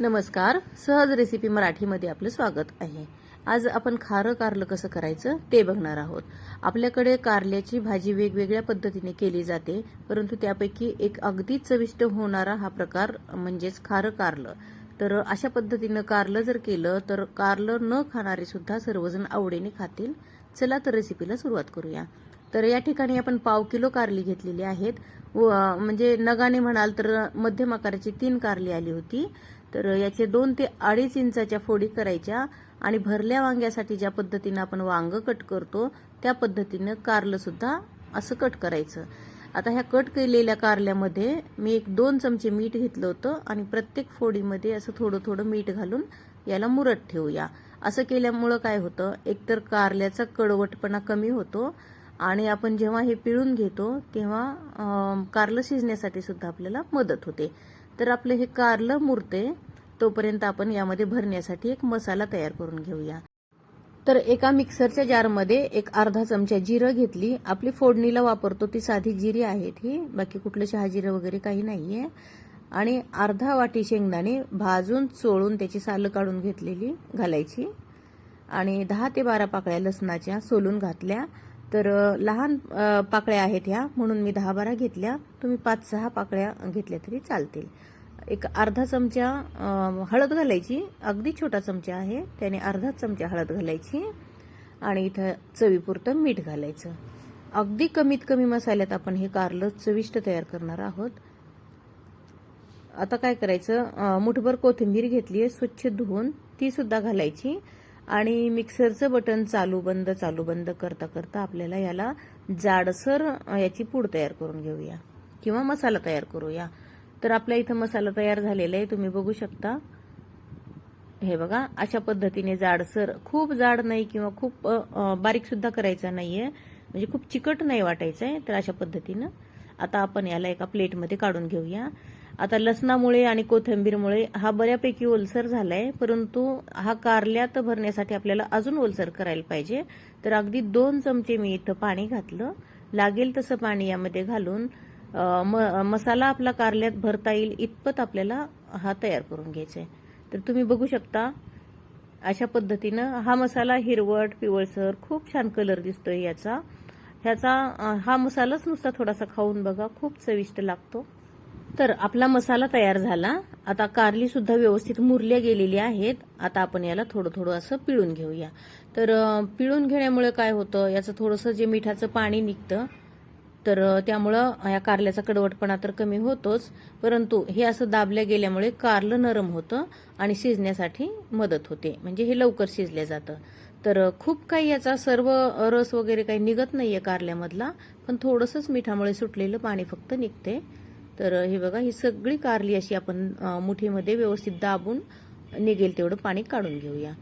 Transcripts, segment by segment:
नमस्कार. सहज रेसिपी मराठीमध्ये आपलं स्वागत आहे. आज आपण खारं कारलं कसं करायचं ते बघणार आहोत. आपल्याकडे कारल्याची भाजी वेगवेगळ्या पद्धतीने केली जाते परंतु त्यापैकी एक अगदी चविष्ट होणारा हा प्रकार म्हणजेच खारं कारलं. तर अशा पद्धतीनं कारलं जर केलं तर कारलं न खाणारे सुद्धा सर्वजण आवडीने खातील. चला तर रेसिपीला सुरुवात करूया. तर या ठिकाणी आपण पाव किलो कारली घेतलेली आहेत. व म्हणजे नगाने म्हणाल तर मध्यम आकाराची तीन कारली आली होती. तर याचे दोन ते अडीच इंचाच्या फोडी करायच्या आणि भरल्या वांग्यासाठी ज्या पद्धतीनं आपण वांग कट करतो त्या पद्धतीनं कारलं सुद्धा असं कट करायचं. आता ह्या कट केलेल्या कारल्यामध्ये मी एक दोन चमचे मीठ घेतलं होतं आणि प्रत्येक फोडीमध्ये असं थोडं थोडं मीठ घालून याला मुरत ठेवूया. असं केल्यामुळं काय होतं एकतर कारल्याचा कडवटपणा कमी होतो आणि आपण जेव्हा हे पिळून घेतो तेव्हा कारलं शिजण्यासाठी सुद्धा आपल्याला मदत होते. तर आपलं हे कारलं मुरते तोपर्यंत आपण यामध्ये भरण्यासाठी एक मसाला तयार करून घेऊया. तर एका मिक्सरच्या जारमध्ये एक अर्धा चमचा जिरं घेतली. आपली फोडणीला वापरतो ती साधी जिरी आहेत ही बाकी कुठलं शहाजिरं वगैरे काही नाहीये. आणि अर्धा वाटी शेंगदाणे भाजून चोळून त्याची सालं काढून घेतलेली घालायची. आणि दहा ते बारा पाकळ्या लसणाच्या सोलून घातल्या. तर लहान पाकळ्या आहेत ह्या म्हणून मी दहा बारा घेतल्या. तुम्ही पाच सहा पाकळ्या घेतल्या तरी चालतील. एक अर्धा चमचा हळद घालायची. अगदी छोटा चमचा आहे. त्याने अर्धा चमचा हळद घालायची आणि इथं चवीपुरतं मीठ घालायचं. अगदी कमीत कमी मसाल्यात आपण हे कारलं चविष्ट तयार करणार आहोत. आता काय करायचं? मुठभर कोथिंबीर घेतली आहे स्वच्छ धुवून. ती सुद्धा घालायची. आणि मिक्सरचं बटन चालू बंद चालू बंद करता करता आपल्याला याला जाडसर याची पूड तयार करून घेऊया. किंवा मसाला तयार करूया. तर आपल्या इथं मसाला तयार झालेला आहे तुम्ही बघू शकता. हे बघा अशा पद्धतीने जाडसर खूप जाड नाही किंवा खूप बारीक सुद्धा करायचा नाहीये. म्हणजे खूप चिकट नाही वाटायचं आहे तर अशा पद्धतीनं आता आपण याला एका प्लेटमध्ये काढून घेऊया. आता लसणामुळे आणि कोथिंबीरमुळे हा बऱ्यापैकी ओलसर झालाय परंतु हा कारल्यात भरण्यासाठी आपल्याला अजून ओलसर करायला पाहिजे. तर अगदी दोन चमचे मी इथं पाणी घातलं. लागेल तसं पाणी यामध्ये घालून म- मसाला आपला कारल्यात भरता येईल इतपत आपल्याला हा तयार करून घ्यायचा आहे तर तुम्ही बघू शकता अशा पद्धतीनं हा मसाला हिरवट पिवळसर खूप छान कलर दिसतोय याचा. ह्याचा हा मसालाच नुसता थोडासा खाऊन बघा खूप चविष्ट लागतो. तर आपला मसाला तयार झाला. आता कारली सुद्धा व्यवस्थित मुरल्या गेलेली आहेत. आता आपण याला थोडं थोडं असं पिळून घेऊया. तर पिळून घेण्यामुळे काय होतं? याचं थोडंसं जे मिठाचं पाणी निघतं तर त्यामुळं या कारल्याचा कडवटपणा तर कमी होतोच. परंतु हे असं दाबल्या गेल्यामुळे कारलं नरम होतं आणि शिजण्यासाठी मदत होते. म्हणजे हे लवकर शिजलं जातं. तर खूप काही याचा सर्व रस वगैरे काही निघत नाहीये कारल्यामधला. पण थोडंसंच मिठामुळे सुटलेलं पाणी फक्त निघते तर हे बघा ही सगळी कारली अशी आपण मुठीमध्ये व्यवस्थित दाबून निघेल तेवढं पाणी काढून घेऊया.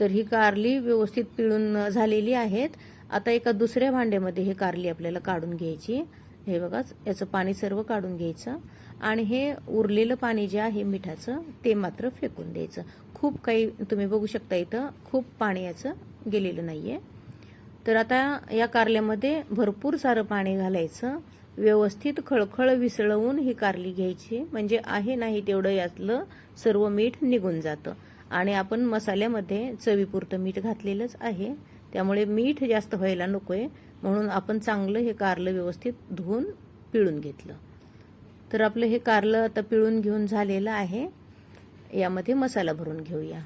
तर ही कारली व्यवस्थित पिळून झालेली आहेत. आता एका दुसऱ्या भांड्यामध्ये हे कारली आपल्याला काढून घ्यायची. हे बघा याचं पाणी सर्व काढून घ्यायचं. आणि हे उरलेलं पाणी जे आहे मिठाचं ते मात्र फेकून द्यायचं. खूप काही तुम्ही बघू शकता इथं खूप पाणी याचं गेलेलं नाहीये. तर आता या कारल्यामध्ये भरपूर सारं पाणी घालायचं. व्यवस्थित खळखळ विसळवून ही कारली घ्यायची. म्हणजे आहे नाही तेवढं यातलं सर्व मीठ निघून जातं. आणि आपण मसाल्यामध्ये चवीपुरतं मीठ घातलेलंच आहे. त्यामुळे मीठ जास्त व्हायला नकोय. म्हणून आपण चांगलं हे कारलं व्यवस्थित धुवून पिळून घेतलं. तर आपलं हे कारलं आता पिळून घेऊन झालेलं आहे. यामध्ये मसाला भरून घेऊया.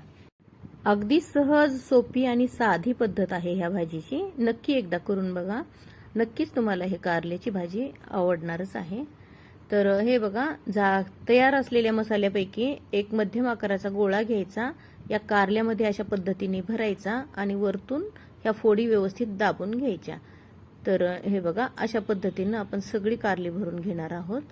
अगदी सहज सोपी आणि साधी पद्धत आहे ह्या भाजीची. नक्की एकदा करून बघा. नक्कीच तुम्हाला हे कारल्याची भाजी आवडणारच आहे. तर हे बघा जा तयार असलेल्या मसाल्यापैकी एक मध्यम आकाराचा गोळा घ्यायचा या कारल्यामध्ये अशा पद्धतीने भरायचा आणि वरतून ह्या फोडी व्यवस्थित दाबून घ्यायच्या. तर हे बघा अशा पद्धतीनं आपण सगळी कारली भरून घेणार आहोत.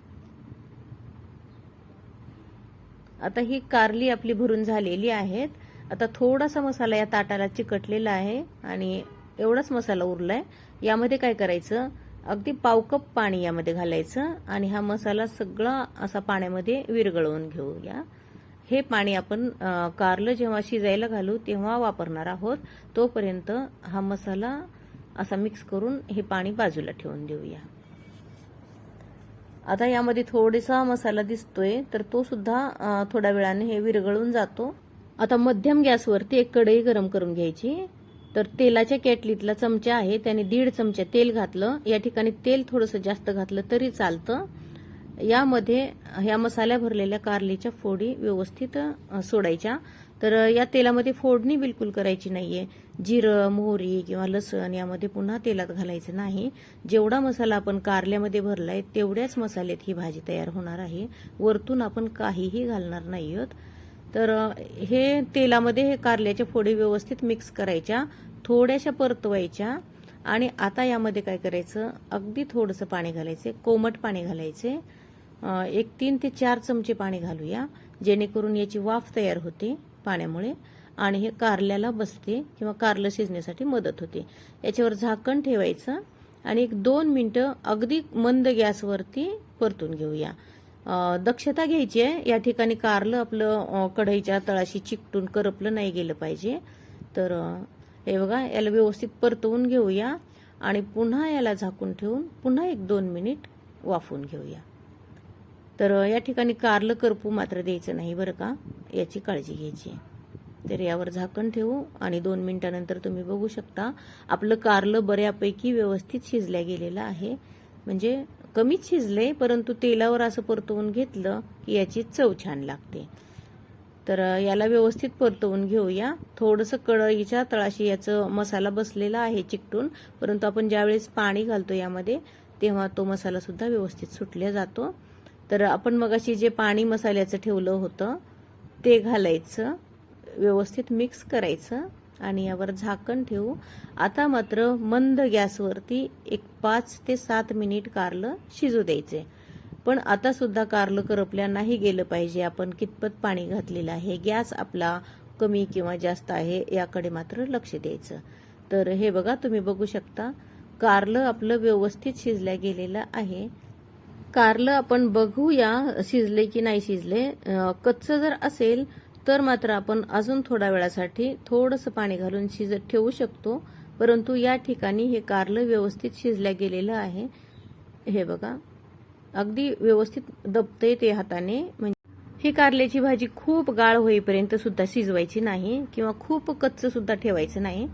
आता ही कारली आपली भरून झालेली आहेत. आता थोडासा मसाला या ताटाला चिकटलेला आहे आणि एवढाच मसाला उरलाय. यामध्ये काय करायचं? अगदी पाव कप पाणी यामध्ये घालायचं आणि हा मसाला सगळा असा पाण्यामध्ये विरगळवून घेऊया. हे पाणी आपण कारलं जेव्हा शिजायला घालू तेव्हा वापरणार आहोत. तोपर्यंत हा मसाला असा मिक्स करून हे पाणी बाजूला ठेवून देऊया. आता यामध्ये थोडासा मसाला दिसतोय तर तो सुद्धा थोड्या वेळाने हे विरघळून जातो. आता मध्यम गॅसवरती एक कढई गरम करून घ्यायची. तर तेलाच्या केटलीतला चमचा आहे त्याने दीड चमचा तेल घातलं. या ठिकाणी तेल थोडंसं जास्त घातलं तरी चालतं. यामध्ये ह्या मसाल्या भरलेल्या कारलीच्या फोडी व्यवस्थित सोडायच्या. तर या तेलामध्ये फोडणी बिलकुल करायची नाहीये. जिरं मोहरी किंवा लसण यामध्ये पुन्हा तेलात घालायचं नाही. जेवढा मसाला आपण कारल्यामध्ये भरलाय तेवढ्याच मसाल्यात ही भाजी तयार होणार आहे. वरतून आपण काहीही घालणार नाही आहोत तर हे तेलामध्ये हे कारल्याच्या फोडी व्यवस्थित मिक्स करायच्या थोड्याशा परतवायच्या आणि आता यामध्ये काय करायचं अगदी थोडंसं पाणी घालायचे कोमट पाणी घालायचे. एक तीन ते चार चमचे पाणी घालूया जेणेकरून याची वाफ तयार होते पाण्यामुळे आणि हे कारल्याला बसते किंवा कारलं शिजण्यासाठी मदत होते. याच्यावर झाकण ठेवायचं आणि एक दोन मिनटं अगदी मंद गॅसवरती परतून घेऊया. दक्षता घ्यायची आहे. या ठिकाणी कारलं आपलं कढईच्या तळाशी चिकटून करपलं नाही गेलं पाहिजे. तर हे बघा याला व्यवस्थित परतवून घेऊया आणि पुन्हा याला झाकून ठेवून पुन्हा एक दोन मिनिट वाफवून घेऊया. तर या ठिकाणी कारलं करपू मात्र द्यायचं नाही बरं का. याची काळजी घ्यायची आहे. तर यावर झाकण ठेवू आणि दोन मिनिटानंतर तुम्ही बघू शकता आपलं कारलं बऱ्यापैकी व्यवस्थित शिजल्या गेलेलं आहे. म्हणजे कमीच शिजले परंतु तेलावर असं परतवून घेतलं की याची चव छान लागते. तर याला व्यवस्थित परतवून घेऊया. थोडंसं कढईच्या तळाशी याचं मसाला बसलेला आहे चिकटून परंतु आपण ज्यावेळेस पाणी घालतो यामध्ये तेव्हा तो मसाला सुद्धा व्यवस्थित सुटल्या जातो. तर आपण मगाशी जे पाणी मसाल्याचं ठेवलं होतं ते घालायचं व्यवस्थित मिक्स करायचं. आणि यावर झाकण ठेवू. आता मात्र मंद गॅसवरती एक पाच ते सात मिनिट कारलं शिजू द्यायचे. पण आता सुद्धा कारलं करपल्या नाही गेलं पाहिजे. आपण कितपत पाणी घातलेलं आहे गॅस आपला कमी किंवा जास्त आहे याकडे मात्र लक्ष द्यायचं. तर हे बघा तुम्ही बघू शकता कारलं आपलं व्यवस्थित शिजल्या गेलेलं आहे. कारलं आपण बघूया शिजले की नाही शिजले. कच्चं जर असेल तर मात्र आपण अजून थोड्या वेळासाठी थोडंसं पाणी घालून शिजत ठेवू शकतो. परंतु या ठिकाणी हे कारलं व्यवस्थित शिजल्या गेलेलं आहे. हे बघा. अगदी व्यवस्थित दबतंय ते हाताने. म्हणजे ही कारल्याची भाजी खूप गाळ होईपर्यंत सुद्धा शिजवायची नाही किंवा खूप कच्च सुद्धा ठेवायचं नाही.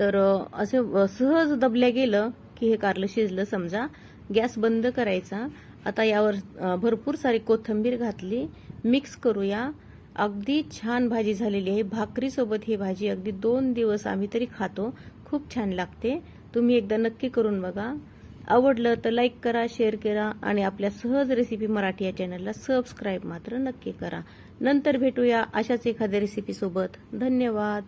तर असं असे सहज दबल्या गेलं की हे कारलं शिजलं समजा. गॅस बंद करायचा. आता यावर भरपूर सारी कोथिंबीर घातली. मिक्स करूया. अगदी छान भाजी झालेली आहे. भाकरीसोबत ही भाजी अगदी दोन दिवस आम्ही तरी खातो. खूप छान लागते. तुम्ही एकदा नक्की करून बघा. आवडलं तर लाईक करा शेअर करा आणि आपल्या सहज रेसिपी मराठी या चॅनलला सबस्क्राईब मात्र नक्की करा. नंतर भेटूया अशाच एखाद्या रेसिपीसोबत धन्यवाद.